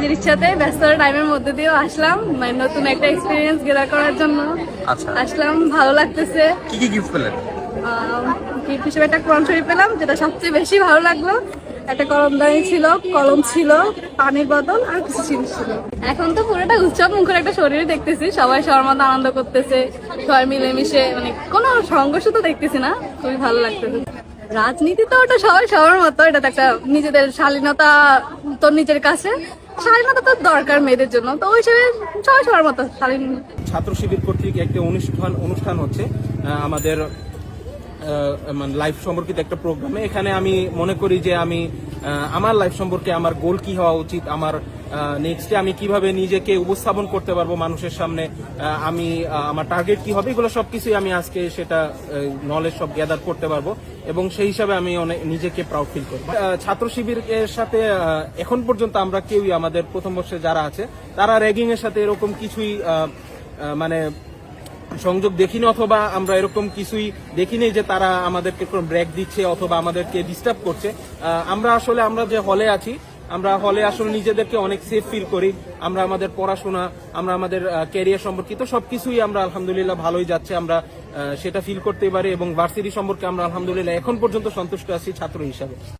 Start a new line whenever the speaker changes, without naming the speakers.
নিজের ইচ্ছাতে ব্যস্ত টাইমের মধ্যে দিয়েও আসলাম। মানে নতুন একটা এক্সপিরিয়েন্স গেদার করার জন্য।
আচ্ছা।
আসলাম ভালো লাগতেছে।
কি কি গিফট পেলেন?
গিফট হিসেবে একটা কোরআন শরীফ পেলাম যেটা সবচেয়ে বেশি ভালো লাগল। একটা কলমদানি ছিল কলম ছিল পানির বোতল আর কিছু জিনিস ছিল। এখন তো পুরোটা উৎসব মুখের একটা শরীর দেখতেছি। সবাই সবার মতো আনন্দ করতেছে সবাই মিলেমিশে মানে কোনো সংঘর্ষ তো দেখতেছি না খুবই ভালো লাগতেছে। রাজনীতি তো ওটা সবাই সবার মতো এটা তো একটা নিজেদের শালীনতা তো নিজের কাছে। শালীনতা তো দরকার মেয়েদের জন্য। তো ওই হিসেবে সবাই সবার মতো শালীন
ছাত্র শিবির কর্তৃক একটি অনুষ্ঠান অনুষ্ঠান হচ্ছে আমাদের আমাদের লাইফ সম্পর্কিত একটা প্রোগ্রামে এখানে আমি মনে করি যে আমি আমার লাইফ সম্পর্কে আমার গোল কি হওয়া উচিত? আমার নেক্সটে আমি কীভাবে নিজেকে উপস্থাপন করতে পারব মানুষের সামনে? আমি আমার টার্গেট কি হবে? এগুলো সবকিছুই আমি আজকে সেটা নলেজ সব গ্যাদার করতে পারব এবং সেই হিসাবে আমি অনেক নিজেকে প্রাউড ফিল করি আহ, ছাত্র শিবিরের সাথে এখন পর্যন্ত আমরা কেউই আমাদের প্রথম বর্ষে যারা আছে তারা র্যাগিং এর সাথে এরকম কিছুই মানে সংযোগ দেখিনি অথবা আমরা এরকম কিছুই দেখিনি যে তারা আমাদেরকে কোনো ব্রেক দিচ্ছে অথবা আমাদেরকে ডিস্টার্ব করছে। আমরা আসলে আমরা যে হলে আছি, আমরা হলে আসলে নিজেদেরকে অনেক সেফ ফিল করি। আমরা আমাদের পড়াশোনা, আমরা আমাদের ক্যারিয়ার সম্পর্কিত সবকিছুই আমরা আলহামদুলিল্লাহ ভালোই যাচ্ছে। আমরা সেটা ফিল করতে পারি এবং ভার্সিটি সম্পর্কে আমরা আলহামদুলিল্লাহ এখন পর্যন্ত সন্তুষ্ট আছি ছাত্র হিসাবে।